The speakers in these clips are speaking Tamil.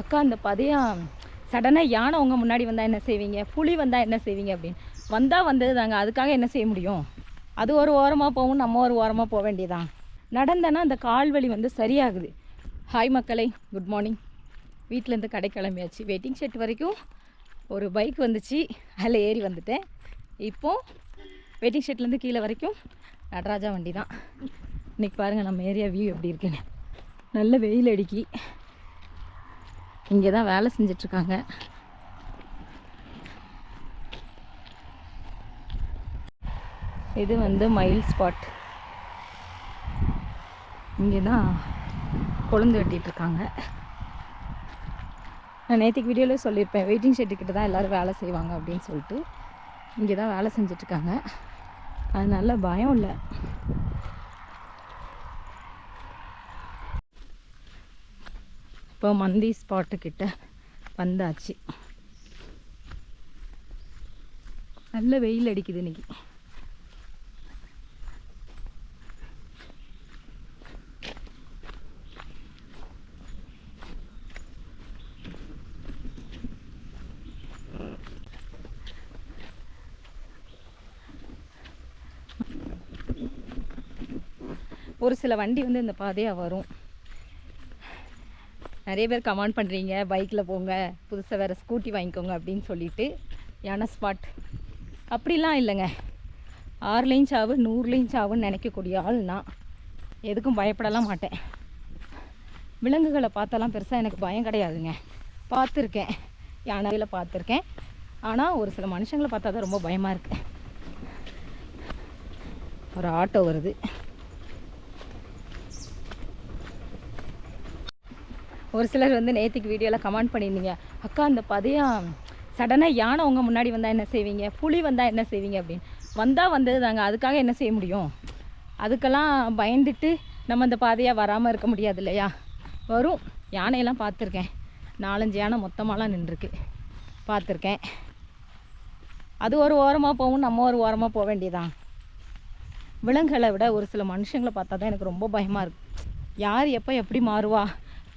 அக்கா அந்த பதையம் சடனாக யானை உங்கள் முன்னாடி வந்தால் என்ன செய்வீங்க? புலி வந்தால் என்ன செய்வீங்க அப்படின்னு. வந்தால் வந்தது தாங்க அதுக்காக என்ன செய்ய முடியும்? அது ஒரு ஓரமாக போகும் நம்ம ஒரு ஓரமாக போக வேண்டியதான் நடந்தனா அந்த கால் வலி வந்து சரியாகுது. ஹாய் மக்களை குட் மார்னிங் வீட்டிலேருந்து கடை கிளம்பியாச்சு. வெயிட்டிங் ஷெட் வரைக்கும் ஒரு பைக் வந்துச்சு. அதில் ஏறி வந்துட்டேன். இப்போ வெயிட்டிங் ஷெட்லேருந்து கீழே வரைக்கும் நடராஜா வண்டி தான் இன்றைக்கி பாருங்கள் நம்ம ஏரியா வியூ எப்படி இருக்குன்னு. நல்ல வெயில் அடிக்கி. இங்கே தான் வேலை செஞ்சிட்ருக்காங்க. இது வந்து மயில் ஸ்பாட் இங்கே தான் கொழுந்து வெட்டிகிட்ருக்காங்க நான் நேற்றுக்கு வீடியோவில் சொல்லியிருப்பேன் வெயிட்டிங் ஷெட்டுக்கிட்ட தான் எல்லோரும் வேலை செய்வாங்க அப்படின்னு சொல்லிட்டு. இங்கே தான் வேலை செஞ்சிட்ருக்காங்க. அதனால் பயம் இல்லை. இப்போ மந்தி ஸ்பாட்டுக்கிட்ட வந்தாச்சு. நல்ல வெயில் அடிக்குது இன்னைக்கு. ஒரு சில வண்டி வந்து இந்த பாதையாக வரும். நிறைய பேர் கமெண்ட் பண்ணுறீங்க பைக்கில் போங்க புதுசாக வேறு ஸ்கூட்டி வாங்கிக்கோங்க அப்படின்னு சொல்லிட்டு யானை ஸ்பாட் அப்படிலாம் இல்லைங்க. ஆறுலேயும் சாவு நூறுலேயும் சாவுன்னு நினைக்கக்கூடிய ஆள் நான். எதுக்கும் பயப்படலாம் மாட்டேன். விலங்குகளை பார்த்தெல்லாம் பெருசாக எனக்கு பயம் கிடையாதுங்க. பார்த்துருக்கேன். யானையில் பார்த்துருக்கேன். ஆனால் ஒரு சில மனுஷங்களை பார்த்தா தான் ரொம்ப பயமாக இருக்கு. ஒரு ஆட்டோ வருது. ஒரு சிலர் வந்து நேற்றுக்கு வீடியோவில் கமெண்ட் பண்ணியிருந்தீங்க அக்கா அந்த பதையம் சடனாக யானை உங்கள் முன்னாடி வந்தால் என்ன செய்வீங்க? புலி வந்தால் என்ன செய்வீங்க? அப்படின்னு. வந்தால் வந்தது தாங்க அதுக்காக என்ன செய்ய முடியும்? அதுக்கெல்லாம் பயந்துட்டு நம்ம அந்த பாதையாக வராமல் இருக்க முடியாது இல்லையா? வரும். யானையெல்லாம் பார்த்துருக்கேன். நாலஞ்சு யானை மொத்தமாலாம் நின்றுருக்கு. பார்த்துருக்கேன். அது ஒரு ஓரமாக போகும் நம்ம ஒரு ஓரமாக போக வேண்டியதான் விலங்குகளை விட ஒரு சில மனுஷங்களை பார்த்தா தான் எனக்கு ரொம்ப பயமாக இருக்குது யார் எப்போ எப்படி மாறுவா?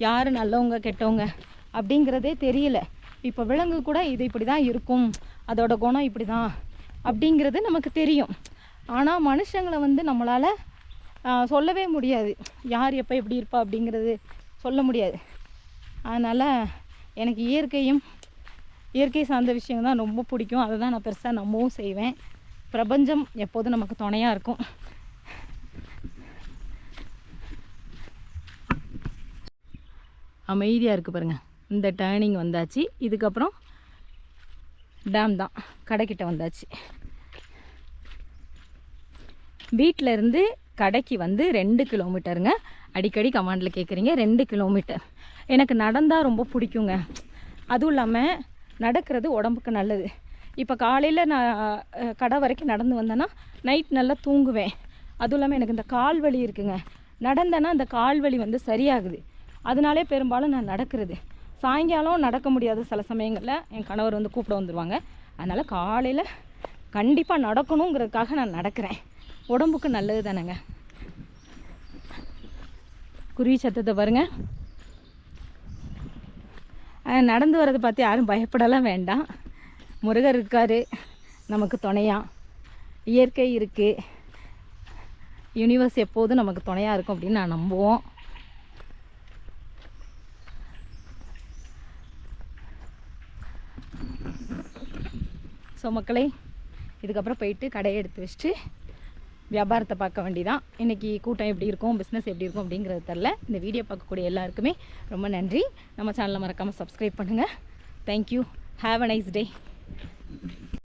யார் நல்லவங்க கெட்டவங்க அப்படிங்கிறதே தெரியல. இப்போ விலங்கு கூட இது இப்படி தான் இருக்கும். அதோட குணம் இப்படி தான் அப்படிங்கிறது நமக்கு தெரியும். ஆனால் மனுஷங்களை வந்து நம்மளால் சொல்லவே முடியாது. யார் எப்போ எப்படி இருப்பா அப்படிங்கிறது சொல்ல முடியாது. அதனால் எனக்கு இயற்கையும் இயற்கை சார்ந்த விஷயம் தான் ரொம்ப பிடிக்கும். அதை தான் நான் பெருசாக நம்பவும் செய்வேன். பிரபஞ்சம் எப்போதும் நமக்கு துணையாக இருக்கும். அமைதியாக இருக்குது பாருங்கள் இந்த டேர்னிங் வந்தாச்சு. இதுக்கப்புறம் டேம் தான். கடைக்கிட்ட வந்தாச்சு. வீட்டில் இருந்து கடைக்கு வந்து ரெண்டு கிலோமீட்டருங்க அடிக்கடி கமாண்டில் கேட்குறீங்க ரெண்டு கிலோமீட்டர் எனக்கு நடந்தால் ரொம்ப பிடிக்குங்க. அதுவும் இல்லாமல் நடக்கிறது உடம்புக்கு நல்லது. இப்போ காலையில் நான் கடை வரைக்கும் நடந்து வந்தேன்னா நைட் நல்லா தூங்குவேன். அதுவும் இல்லாமல் எனக்கு இந்த கால் வலி இருக்குங்க. நடந்தேன்னா அந்த கால் வலி வந்து சரியாகுது. அதனாலே பெரும்பாலும் நான் நடக்கிறது. சாயங்காலம் நடக்க முடியாது சில சமயங்களில். என் கணவர் வந்து கூப்பிட வந்துடுவாங்க அதனால் காலையில் கண்டிப்பாக நடக்கணுங்கிறதுக்காக நான் நடக்கிறேன். உடம்புக்கு நல்லது தானேங்க. குருவி சத்தத்தை பாருங்க. நடந்து வரதை பார்த்து யாரும் பயப்படலாம் வேண்டாம். முருகர் இருக்கார். நமக்கு துணையாக இயற்கை இருக்குது யூனிவர்ஸ் எப்போதும் நமக்கு துணையாக இருக்கும் அப்படின்னு நான் நம்புவோம். ஸோ மக்களே இதுக்கப்புறம் போயிட்டு கடையை எடுத்து வச்சுட்டு வியாபாரத்தை பார்க்க வேண்டிதான். இன்றைக்கி கூட்டம் எப்படி இருக்கும் பிஸ்னஸ் எப்படி இருக்கும் அப்படிங்கிறது தெரில இந்த வீடியோ பார்க்கக்கூடிய எல்லாருக்குமே ரொம்ப நன்றி. நம்ம சேனலை மறக்காமல் சப்ஸ்கிரைப் பண்ணுங்கள் thank you have a nice day